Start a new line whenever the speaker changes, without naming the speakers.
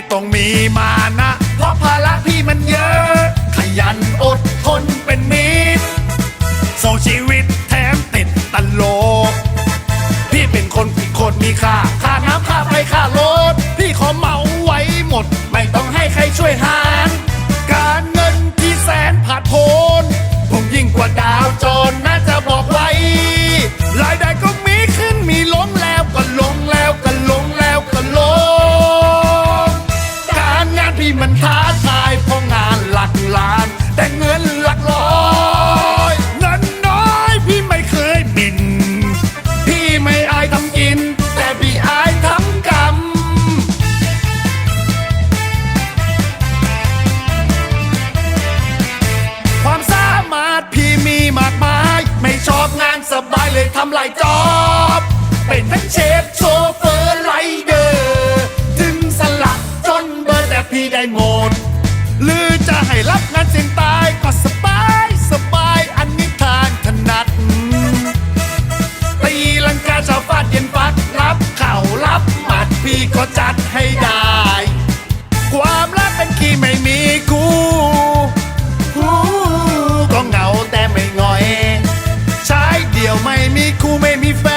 ตต้องมีมานะ เพราะภาระพี่มันเยอะ ขยันอดทนเป็นมิตรสู้ชีวิตแถมติดตลก พี่เป็นคนผิดคนมีค่า ค่าน้ำค่าไฟค่ารถ พี่ขอเหมาไว้หมดำหลายจอบเป็นทั้งเชฟโชเฟอร์ไรเดอร์ถึงสลักจนเบอร์แต่พี่ได้หมด หรือจะให้รับงานเสี่ยงตายก็สบายสบายอันนี้ทางถนัด ตีลังกาชาวฟาดเย็นฟักรับเข่ารับหมัดพี่ก็จัดให้ได้ ความรักเป็นขี้ไม่มีคู่ ก็เห